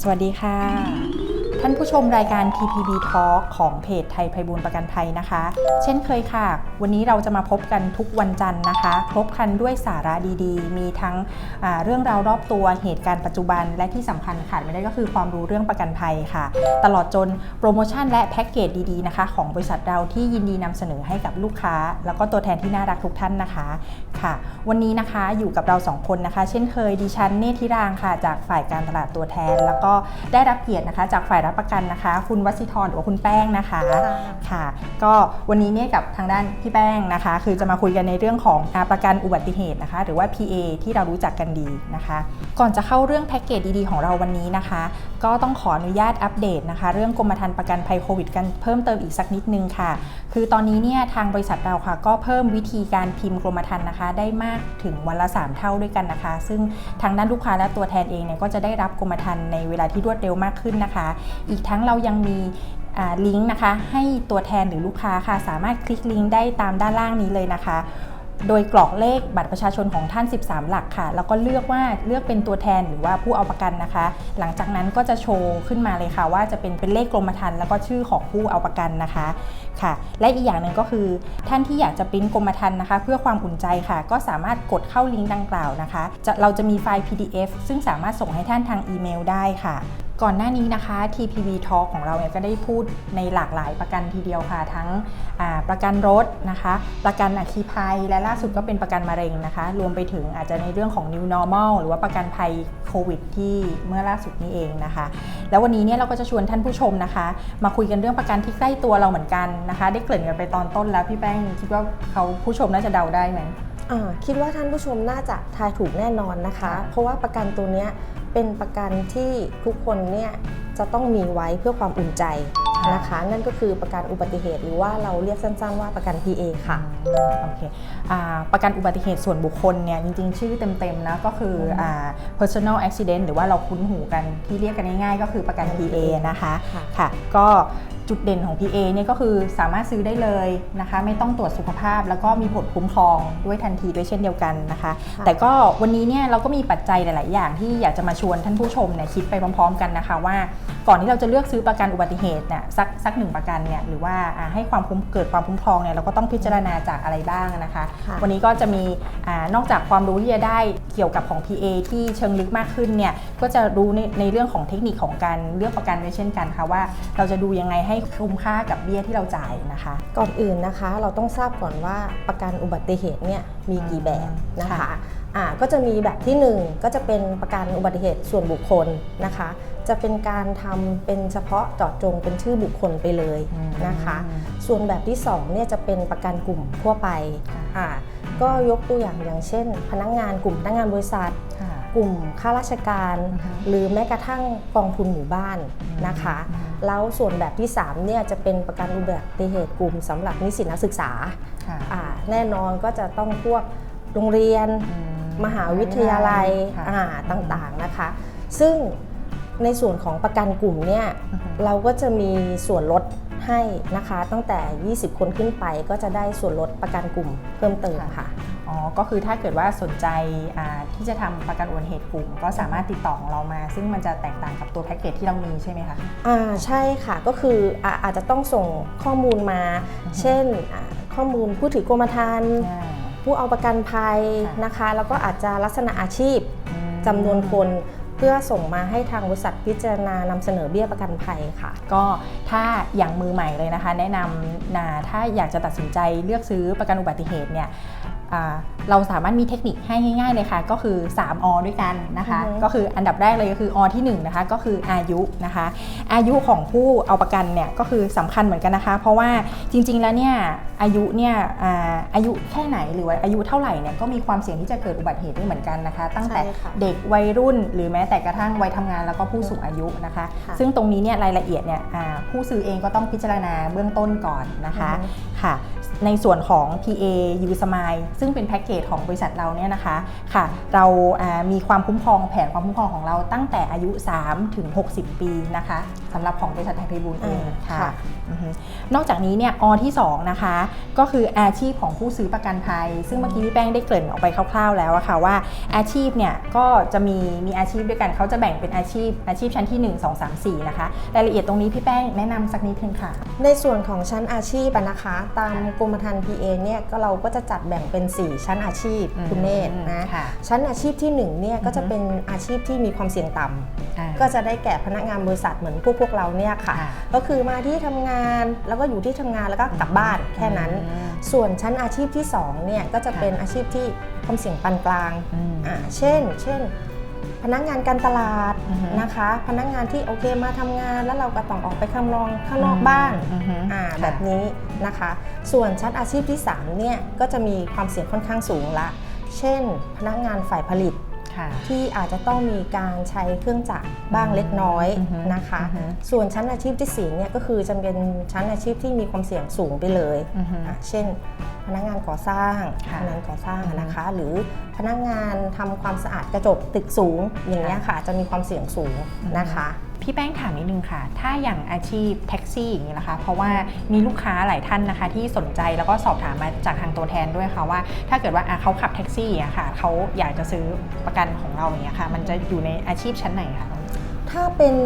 สวัสดีค่ะ ท่านผู้ชมรายการ TPB Talk ของเพจไทยไพบูลประกันภัยนะคะ เช่นเคยค่ะ วันนี้เราจะมาพบกันทุกวันจันทร์นะคะ ครบครันด้วยสาระดีๆ มีทั้งเรื่องราวรอบตัวเหตุการณ์ปัจจุบัน และที่สำคัญขาดไม่ได้ก็คือความรู้เรื่องประกันภัยค่ะ ตลอดจนโปรโมชั่นและแพ็กเกจดีๆนะคะของบริษัทเราที่ยินดีนำเสนอให้กับลูกค้า แล้วก็ตัวแทนที่น่ารักทุกท่านนะคะค่ะ วันนี้นะคะอยู่กับเราสองคนนะคะ เช่นเคยดิฉันเนธิรางค่ะ จากฝ่ายการตลาดตัวแทน แล้วก็ได้รับเกียรตินะคะ จากฝ่ายรับประกันนะคะ คุณวสิธรหรือว่าคุณแป้งนะคะค่ะ ก็วันนี้เนี่ยกับทางด้านพี่แป้งนะคะ คือจะมาคุยกันในเรื่องของอาประกันอุบัติเหตุนะคะ หรือว่า PA ที่เรารู้จักกันดีนะคะ ก่อนจะเข้าเรื่องแพ็กเกจดีๆ ของเราวันนี้นะคะ ก็ต้องขออนุญาตอัปเดตนะคะ เรื่องกรมธรรม์ประกันภัยโควิดกันเพิ่มเติมอีกสักนิดนึงค่ะ คือตอนนี้เนี่ยทางบริษัทเราค่ะ ก็เพิ่มวิธีการพิมพ์กรมธรรม์นะคะ ได้มากถึงวันละ 3 เท่าด้วยกันนะคะ ซึ่งทางด้านลูกค้าและตัวแทนเองเนี่ยก็จะได้รับกรมธรรม์ในเวลาที่รวดเร็วมากขึ้นนะคะอีกทั้งเรายังมีลิงก์นะคะ ให้ตัวแทนหรือลูกค้าค่ะ สามารถคลิกลิงก์ได้ตามด้านล่างนี้เลยนะคะ โดยกรอกเลขบัตรประชาชนของท่าน 13 หลักค่ะ แล้วก็เลือกว่าเลือกเป็นตัวแทนหรือว่าผู้เอาประกันนะคะ หลังจากนั้นก็จะโชว์ขึ้นมาเลยค่ะ ว่าจะเป็นเป็นเลขกรมธรรม์แล้วก็ชื่อของผู้เอาประกันนะคะค่ะ และอีกอย่างหนึ่งก็คือ ท่านที่อยากจะปริ้นกรมธรรม์นะคะ เพื่อความอุ่นใจค่ะ ก็สามารถกดเข้าลิงก์ดังกล่าวนะคะจะเราจะมีไฟล์ PDF ซึ่งสามารถส่งให้ท่านทางอีเมลได้ค่ะ ก่อนหน้านี้นะคะ TPV Talk ของเราเนี่ยก็ได้พูดในหลากหลายประกันทีเดียวค่ะ ทั้งประกันรถนะคะ ประกันอัคคีภัย และล่าสุดก็เป็นประกันมะเร็งนะคะ รวมไปถึงอาจจะในเรื่องของ New Normal หรือว่าประกันภัยโควิดที่เมื่อล่าสุดนี้เองนะคะ แล้ววันนี้เนี่ยเราก็จะชวนท่านผู้ชมนะคะ มาคุยกันเรื่องประกันที่ใกล้ตัวเราเหมือนกันนะคะ ได้เกริ่นกันไปตอนต้นแล้วพี่แป้งคิดว่าเขาผู้ชมน่าจะเดาได้ไหมคิดว่าท่านผู้ชมน่าจะทายถูกแน่นอนนะคะค่ะเพราะว่าประกันตัวเนี้ย เป็นประกันที่ทุกคนเนี่ยจะต้องมีไว้เพื่อความอุ่นใจนะคะนั่นก็คือประกันอุบัติเหตุหรือว่าเราเรียกสั้นๆว่าประกัน PA ค่ะอืมโอเคอ่าประกันอุบัติเหตุส่วนบุคคลเนี่ยจริงๆ ชื่อเต็มๆนะก็คืออ่า personal accident หรือว่าเราคุ้นหูกันที่เรียกกันง่ายๆ ก็คือประกัน PA นะคะค่ะค่ะก็จุดเด่นของ PA เนี่ยก็คือสามารถซื้อได้เลยนะคะ ไม่ต้องตรวจสุขภาพ แล้วก็มีผลคุ้มครองด้วยทันทีด้วยเช่นเดียวกันนะคะค่ะแต่ก็วันนี้เนี่ยเราก็มีปัจจัยหลาย ๆ อย่างที่อยากจะมาชวนท่านผู้ชมเนี่ยคิดไปพร้อม ๆ กันนะคะว่าก่อนที่เราจะเลือกซื้อประกันอุบัติเหตุเนี่ยสักสักหนึ่งประกันเนี่ยหรือว่าอ่าให้ความคุ้มเกิดความคุ้มครองเนี่ยเราก็ต้องพิจารณาจากอะไรบ้างนะคะค่ะวันนี้ก็จะมีอานอกจากความรู้ที่จะได้เกี่ยวกับของ PA ที่เชิงลึกมากขึ้นเนี่ยก็จะรู้ในในเรื่องของเทคนิคของการเลือกประกันด้วยเช่นกันค่ะว่าเราจะดูยังไงให้คุ้มค่ากับเบี้ยที่เราจ่ายนะคะ ก่อนอื่นนะคะ เราต้องทราบก่อนว่าประกันอุบัติเหตุเนี่ยมีกี่แบบนะคะค่ะ อ่าก็จะมีแบบที่ 1 ก็จะเป็นประกันอุบัติเหตุส่วนบุคคลนะคะ จะเป็นการทำเป็นเฉพาะเจาะจงเป็นชื่อบุคคลไปเลยนะคะ ส่วนแบบที่2เนี่ยจะเป็นประกันกลุ่มทั่วไปค่ะอ่าก็ยกตัวอย่างอย่างเช่น พนักงานกลุ่มพนักงานบริษัทค่ะกลุ่มข้าราชการอือฮึหรือแม้กระทั่งกองทุนหมู่บ้านนะคะอืมแล้วส่วนแบบที่3เนี่ยจะเป็นประกันอุบัติเหตุกลุ่มสำหรับนิสิตนักศึกษาค่ะอ่าแน่นอนก็จะต้องพวกโรงเรียนอื มหาวิทยาลัยค่ะอ่าต่างๆนะคะ ซึ่งในส่วนของประกันกลุ่มเนี่ยอือฮึเราก็จะมีส่วนลดให้นะคะ ตั้งแต่ 20 คนขึ้นไปก็จะได้ส่วนลดประกันกลุ่มเพิ่มเติมค่ะอ๋อก็คือถ้าเกิดว่าสนใจอ่าที่จะทำประกันอุบัติเหตุกลุ่ม ก็สามารถติดต่อของเรามา ซึ่งมันจะแตกต่างกับตัวแพ็กเกจที่เรามีใช่ไหมคะอ่าใช่ค่ะก็คืออาอาจจะต้องส่งข้อมูลมาอือฮึเช่นอ่าข้อมูลผู้ถือกรมธรรม์อ่า ผู้เอาประกันภัยค่ะนะคะ แล้วก็อาจจะลักษณะอาชีพอืมจำนวนคนเพื่อส่งมาให้ทางบริษัทพิจารณานำเสนอเบี้ยประกันภัยค่ะ ก็ถ้าอย่างมือใหม่เลยนะคะ แนะนำนะถ้าอยากจะตัดสินใจเลือกซื้อประกันอุบัติเหตุเนี่ยอ่า เราสามารถมีเทคนิคให้ง่ายๆเลยค่ะ ก็คือ 3 อ ด้วยกันนะคะอือฮึก็คืออันดับแรกเลยก็คืออที่1นะคะก็คืออายุนะคะ อายุของผู้เอาประกันเนี่ยก็คือสำคัญเหมือนกันนะคะ เพราะว่าจริงๆแล้วเนี่ยอายุเนี่ยอ่าอายุแค่ไหนหรือว่าอายุเท่าไหร่เนี่ยก็มีความเสี่ยงที่จะเกิดอุบัติเหตุได้เหมือนกันนะคะ ตั้งแต่ใช่ค่ะเด็กวัยรุ่น หรือแม้แต่กระทั่งวัยทำงานแล้วก็ผู้สูงอายุนะคะค่ะซึ่งตรงนี้เนี่ยรายละเอียดเนี่ยอ่าผู้ซื้อเองก็ต้องพิจารณาเบื้องต้นก่อนนะคะอือฮึ ค่ะ ในส่วนของ PA U Smile ซึ่งเป็นแพ็กเกจของบริษัทเราเนี่ยนะคะค่ะ เราอ่ามีความคุ้มครองแผนความคุ้มครองของเราตั้งแต่อายุ 3 ถึง 60 ปีนะคะสำหรับของบริษัทไทยไพบูลย์เองอ่าค่ะค่ะอือฮึนอกจากนี้เนี่ยอที่ 2 นะคะ ก็คืออาชีพของผู้ซื้อประกันภัย ซึ่งเมื่อกี้พี่แป้งได้เกริ่นออกไปคร่าวๆแล้วอะค่ะว่าอาชีพเนี่ยก็จะมีมีอาชีพด้วยกันเขาจะแบ่งเป็นอาชีพอาชีพชั้นที่ 1 2 3 4 นะคะรายละเอียดตรงนี้พี่แป้งแนะนำสักนิดนึงค่ะ ในส่วนของชั้นอาชีพอะนะคะตามกรมธรรม์ PA เนี่ยก็เราก็จะจัดแบ่งเป็น 4 ชั้นอาชีพอืมคุณเนตรนะค่ะ ชั้นอาชีพที่1เนี่ยก็จะอือฮึเป็นอาชีพที่มีความเสี่ยงต่ำอ่า ก็จะได้แก่พนักงานบริษัทเหมือนพวกพวกเราเนี่ยค่ะ ค่ะ ก็คือมาที่ทำงานแล้วก็อยู่ที่ทำงานแล้วก็กลับบ้านแค่นั้น อืม ส่วนชั้นอาชีพที่2เนี่ยก็จะเป็นอาชีพที่ความเสี่ยงปานกลางอืม อ่าเช่น เช่น พนักงานการตลาดอือฮึนะคะ พนักงานที่โอเคมาทำงานแล้วเราก็ต้องออกไปข้างนอกข้างนอกบ้านอือฮึอ่าค่ะแบบนี้นะคะ ส่วนชั้นอาชีพที่3เนี่ยก็จะมีความเสี่ยงค่อนข้างสูงละ เช่น พนักงานฝ่ายผลิตค่ะที่อาจจะต้องมีการใช้เครื่องจักรบ้างเล็กน้อยอือฮึนะคะอือฮึส่วนชั้นอาชีพที่สี่เนี่ยก็คือจะเป็นชั้นอาชีพที่มีความเสี่ยงสูงไปเลยอือฮึอะเช่น พนักงานก่อสร้างค่ะพนักงานก่อสร้างอือฮึนะคะ หรือพนักงานทำความสะอาดกระจกตึกสูง อย่างนี้ยค่ะ จะมีความเสี่ยงสูงนะคะพี่แป้งถามนิดนึงค่ะ ถ้าอย่างอาชีพแท็กซี่อย่างนี้นะคะ เพราะว่ามีลูกค้าหลายท่านนะคะ ที่สนใจแล้วก็สอบถามมาจากทางตัวแทนด้วยค่ะว่า ถ้าเกิดว่าอะเขาขับแท็กซี่อะค่ะเขาอยากจะซื้อประกันของเราอย่างเงี้ยค่ะ มันจะอยู่ในอาชีพชั้นไหนคะถ้าเป็น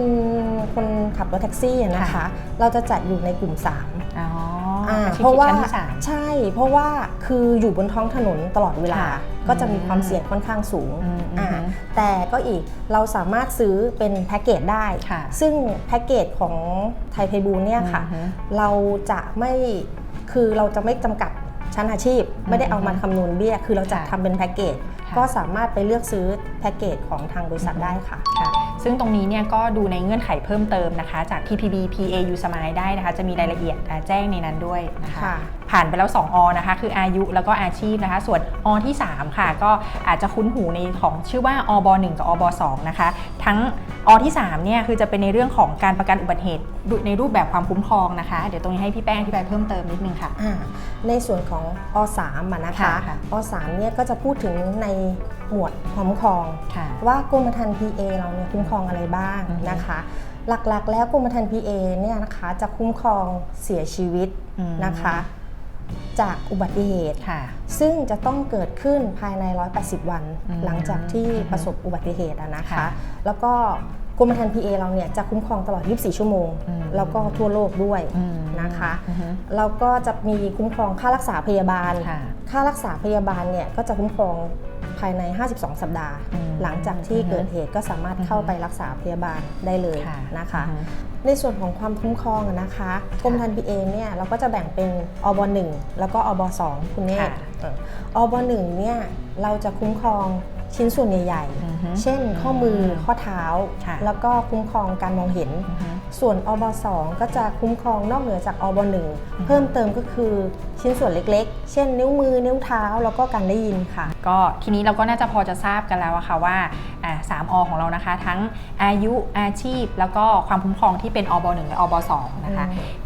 คนขับรถแท็กซี่อะนะคะค่ะเราจะจัดอยู่ในกลุ่ม 3 อ๋ออ่าอาชีพเพราะว่าชั้นที่สามใช่เพราะว่าคืออยู่บนท้องถนนตลอดเวลาค่ะก็จะมีความเสี่ยงค่อนข้างสูงอืมอ่าอืมแต่ก็อีกเราสามารถซื้อเป็นแพ็กเกจได้ค่ะซึ่งแพ็กเกจของไทยไพบูลย์เนี่ยค่ะอือฮึเราจะไม่คือเราจะไม่จำกัดชั้นอาชีพ ไม่ได้เอามาคำนวณเบี้ย คือเราจะค่ะทำเป็นแพ็กเกจค่ะก็สามารถไปเลือกซื้อแพ็กเกจของทางบริษัทได้ค่ะค่ะ ซึ่งตรงนี้เนี่ยก็ดูในเงื่อนไขเพิ่มเติมนะคะ จาก TPB PAU Smile ได้นะคะ จะมีรายละเอียดอ่าแจ้งในนั้นด้วยนะคะค่ะผ่านไปแล้ว 2 อนะคะ คืออายุแล้วก็อาชีพนะคะ ส่วนอที่ 3 ค่ะ ก็อาจจะคุ้นหูในของชื่อว่าอบ1กับอบ2นะคะ ทั้งอที่3เนี่ยคือจะเป็นในเรื่องของการประกันอุบัติเหตุในรูปแบบความคุ้มครองนะคะ เดี๋ยวตรงนี้ให้พี่แป้งอธิบายเพิ่มเติมนิดนึงค่ะอ่าในส่วนของอ3อะนะคะค่ะค่ะอ3เนี่ยก็จะพูดถึงใน หมวดคุ้มครองค่ะว่ากรมธรรม์ PA เราเนี่ยคุ้มครองอะไรบ้างอือฮึนะคะ หลักๆ แล้วกรมธรรม์ PA เนี่ยนะคะจะคุ้มครองเสียชีวิตอืมนะคะ จากอุบัติเหตุค่ะซึ่งจะต้องเกิดขึ้นภายใน 180 วันอืมหลังจากที่อืมประสบอุบัติเหตุอะนะคะค่ะแล้วก็ กรมธรรม์ PA เราเนี่ยจะคุ้มครองตลอด 24 ชั่วโมงอืมแล้วก็ทั่วโลกด้วยอืมนะคะอือฮึแล้วก็จะมีคุ้มครองค่ารักษาพยาบาลค่ะค่ารักษาพยาบาลเนี่ยก็จะคุ้มครองภายใน 52 สัปดาห์อืมหลังจากที่เกิดเหตุก็สามารถเข้าไปรักษาพยาบาลได้เลยค่ะนะคะอือฮึในส่วนของความคุ้มครองอะนะคะกรมธรรม์พีเอเนี่ยเราก็จะแบ่งเป็นอบ1แล้วก็อบ2คุณเนตค่ะเอ่ออบ1เนี่ยเราจะคุ้มครอง ชิ้นส่วนใหญ่อือฮึๆเช่นข้อมือข้อเท้าค่ะแล้วก็คุ้มครองการมองเห็นอือฮึส่วนอบ2ก็จะคุ้มครองนอกเหนือจากอบ1เพิ่มเติมก็คือชิ้นส่วนเล็กๆ เช่น นิ้วมือ นิ้วเท้าแล้วก็การได้ยินค่ะ ก็ทีนี้เราก็น่าจะพอจะทราบกันแล้วอะค่ะว่าอ่าสามอของเรานะคะ ทั้งอายุอาชีพ แล้วก็ความคุ้มครองที่เป็นอบ1และอบ2นะคะอืมอ่า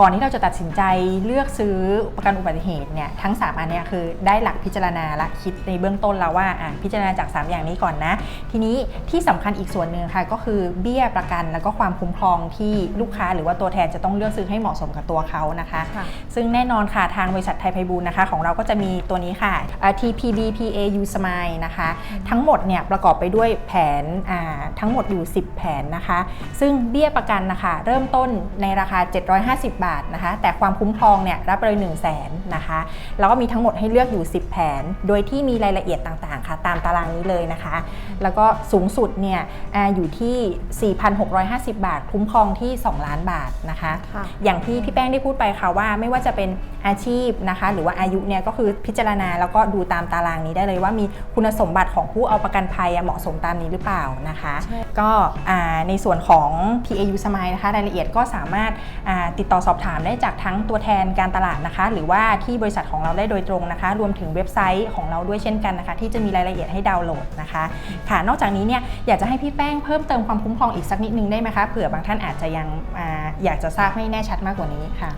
ก่อนที่เราจะตัดสินใจเลือกซื้อประกันอุบัติเหตุเนี่ยทั้ง 3 อันเนี้ยคือได้หลักพิจารณาและคิดในเบื้องต้นแล้วว่าอ่าพิจารณาจาก 3 อย่างนี้ก่อนนะ ทีนี้ที่สำคัญอีกส่วนหนึ่งค่ะก็คือเบี้ยประกันแล้วก็ความคุ้มครองที่ลูกค้าหรือว่าตัวแทนจะต้องเลือกซื้อให้เหมาะสมกับตัวเขานะคะค่ะซึ่งแน่นอนค่ะทางบริษัทไทยไพบูลย์นะคะ ของเราก็จะมีตัวนี้ค่ะอ่า TPB PAU Smile นะคะ ทั้งหมดเนี่ยประกอบไปด้วยแผนอ่าทั้งหมดอยู่ 10 แผนนะคะ ซึ่งเบี้ยประกันนะคะเริ่มต้นในราคา 750บาทนะคะ แต่ความคุ้มครองเนี่ยรับเลย 1 0 0 0 0แสนนะคะ แล้วก็มีทั้งหมดให้เลือกอยู่ 10 แผน โดยที่มีรายละเอียดต่างๆ ค่ะ ตามตารางนี้เลยนะคะ แล้วก็สูงสุดเนี่ยอาอยู่ที่ 4,650 บาท คุ้มครองที่ 2 ล้านบาทนะคะค่ะอย่างที่พี่แป้งได้พูดไปค่ะว่าไม่ว่าจะเป็นอาชีพนะคะ หรือว่าอายุเนี่ยก็คือพิจารณาแล้วก็ดูตามตารางนี้ได้เลยว่ามีคุณสมบัติของผู้เอาประกันภัยอะเหมาะสมตามนี้หรือเปล่านะคะใช่ก็อ่าในส่วนของ PAU Smile นะคะรายละเอียดก็สามารถอ่าติดต่อสอบถามได้จากทั้งตัวแทนการตลาดนะคะ หรือว่าที่บริษัทของเราได้โดยตรงนะคะ รวมถึงเว็บไซต์ของเราด้วยเช่นกันนะคะ ที่จะมีรายละเอียดให้ดาวน์โหลดนะคะค่ะนอกจากนี้เนี่ยอยากจะให้พี่แป้งเพิ่มเติมความคุ้มครองอีกสักนิดนึงได้ไหมคะเผื่อบางท่านอาจจะยังออยากจะทราบให้แน่ชัดมากกว่านี้ค่ะ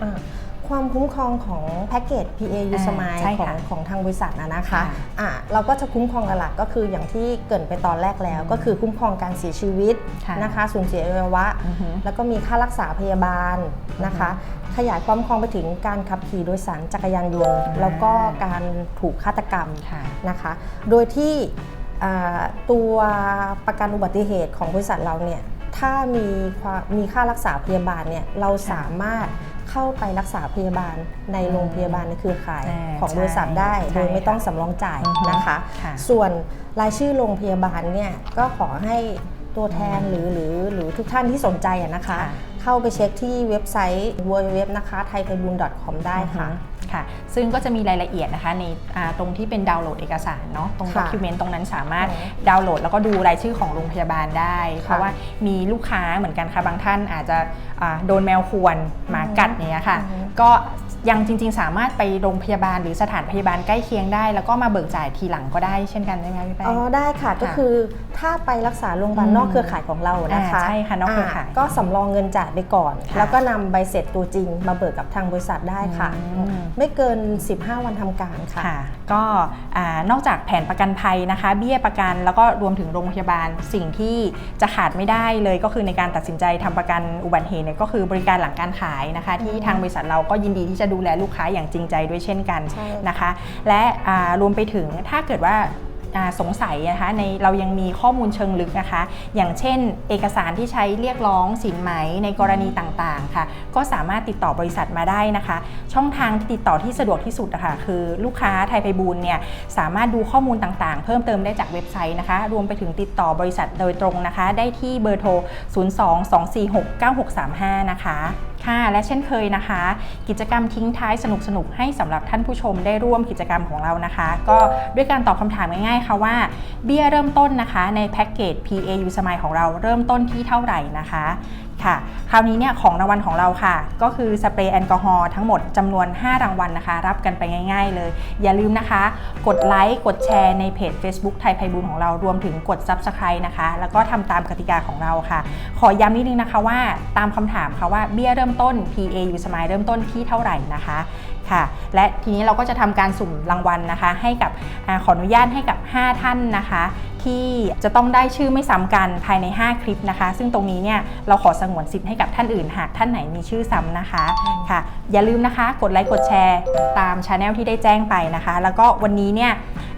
คความคุ้มครองของแพ็กเกจ PA u s m i ใช่ของค่ะของทางบริษัทนะนะคะค่ะอะเราก็จะคุ้มครองหลักๆก็คืออย่างที่เกรินไปตอนแรกแล้วอืมก็คือคุ้มครองการเสียชีวิตค่ะนะคะสูญเสียอวัยวะ อือฮึ แล้วก็มีค่ารักษาพยาบาลนะคะ ขยายความคุ้มครองไปถึงการขับขี่โดยสารจักรยานยนต์อ่าแล้วก็การถูกฆาตกรรม ค่ะ นะคะ โดยที่อ่าตัวประกันอุบัติเหตุของบริษัทเราเนี่ย ถ้ามีความมีค่ารักษาพยาบาลเนี่ย เราสามารถ เข้าไปรักษาพยาบาลในโรงพยาบาลในเครือข่ายอ่าของบริษัทได้ใช่โดยไม่ค่ะต้องสำรองจ่ายอือฮึนะคะค่ะส่วนรายชื่อโรงพยาบาลเนี่ยก็ขอให้ตัวแทนหรือหรือหรือทุกท่านที่สนใจอะนะคะค่ะ เข้าไปเช็คที่เว็บไซต์ www นะคะ thaipebull.com ได้ค่ะอือฮึค่ะซึ่งก็จะมีรายละเอียดนะคะในอ่าตรงที่เป็นดาวน์โหลดเอกสารเนาะตรงค่ะด็อกิเมนต์ตรงนั้นสามารถอือฮึดาวน์โหลด แล้วก็ดูรายชื่อของโรงพยาบาลได้ เพราะค่ะว่ามีลูกค้าเหมือนกันค่ะบางท่านอาจจะอ่าโดนแมวข่วนหมากัดอย่างเนี้ยค่ะอือฮึก็ ยังจริง ๆ สามารถไปโรงพยาบาลหรือสถานพยาบาลใกล้เคียงได้ แล้วก็มาเบิกจ่ายทีหลังก็ได้เช่นกันใช่ไหมคะพี่แป้ง อ๋อได้ค่ะก็คือถ้าไปรักษาโรงพยาบาลอืมนอกเครือข่ายของเรานะคะอ่าใช่ค่ะนอกเครือข่ายก็สำรองเงินจ่ายไปก่อน ค่ะแล้วก็นำใบเสร็จตัวจริงมาเบิกกับทางบริษัทได้ค่ะ อืม ไม่เกิน 15 วันทำการค่ะ ค่ะก็อ่านอกจากแผนประกันภัยนะคะ เบี้ยประกันแล้วก็รวมถึงโรงพยาบาลสิ่งที่จะขาดไม่ได้เลยก็คือในการตัดสินใจทำประกันอุบัติเหตุเนี่ยก็คือบริการหลังการขายนะคะ ที่ทางบริษัทเราก็ยินดีที่จะดูแลลูกค้าอย่างจริงใจด้วยเช่นกันใช่นะคะ และอ่ารวมไปถึงถ้าเกิดว่าอ่าสงสัยนะคะในเรายังมีข้อมูลเชิงลึกนะคะ อย่างเช่น เอกสารที่ใช้เรียกร้องสินไหมในกรณีต่างๆค่ะ ก็สามารถติดต่อบริษัทมาได้นะคะ ช่องทางที่ติดต่อที่สะดวกที่สุดนะคะคือลูกค้าไทยไพบูลย์เนี่ยสามารถดูข้อมูลต่างๆ เพิ่มเติมได้จากเว็บไซต์นะคะ รวมไปถึงติดต่อบริษัทโดยตรงนะคะ ได้ที่เบอร์โทร 022469635 นะคะ ค่ะ และเช่นเคยนะคะ กิจกรรมทิ้งท้ายสนุกสนุกให้สำหรับท่านผู้ชมได้ร่วมกิจกรรมของเรานะคะ ก็ด้วยการตอบคำถามง่ายๆค่ะว่าเบี้ยเริ่มต้นนะคะ ในแพ็กเกจ PAU สมัยของเราเริ่มต้นที่เท่าไหร่นะคะ ค่ะ คราวนี้เนี่ยของรางวัลของเราค่ะ ก็คือสเปรย์แอลกอฮอล์ทั้งหมดจำนวน 5 รางวัลนะคะ รับกันไปง่าย ๆ เลย อย่าลืมนะคะ กดไลค์กดแชร์ในเพจ Facebook ไทยไพบูลย์ของเรารวมถึงกด Subscribe นะคะ แล้วก็ทำตามกติกาของเราค่ะ ขอย้ำนิดนึงนะคะว่าตามคำถามค่ะว่าเบี้ยเริ่มต้น PAU Smile เริ่มต้นที่เท่าไหร่นะคะค่ะและทีนี้เราก็จะทำการสุ่มรางวัลนะคะ ให้กับอขออนุญาตให้กับ 5 ท่านนะคะ ที่จะต้องได้ชื่อไม่ซ้ำกันภายใน 5 คลิปนะคะ ซึ่งตรงนี้เนี่ยเราขอสงวนสิทธิ์ให้กับท่านอื่น หากท่านไหนมีชื่อซ้ำนะคะค่ะ อย่าลืมนะคะ กดไลค์กดแชร์ ตามช anel ที่ได้แจ้งไปนะคะ แล้วก็วันนี้เนี่ย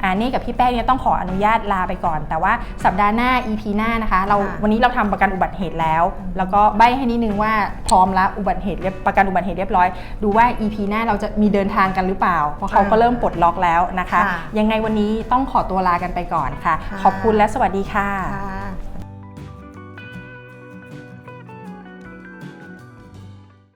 อ่านี่กับพี่แป้งเนี่ยต้องขออนุญาตลาไปก่อน แต่ว่าสัปดาห์หน้า EP หน้านะคะ เราค่ะ วันนี้เราทำประกันอุบัติเหตุแล้ว แล้วก็ใบให้นิดนึงว่าพร้อมแล้วอุบัติเหตุเรียบประกันอุบัติเหตุเรียบร้อย ดูว่า EP หน้าเราจะมีเดินทางกันหรือเปล่า เพราะเขาก็เริ่มปลดล็อกแล้วนะคะ ค่ะยังไงวันนี้ต้องขอตัวลากันไปก่อนค่ะ ค่ะ ขอบคุณและสวัสดีค่ะ ค่ะ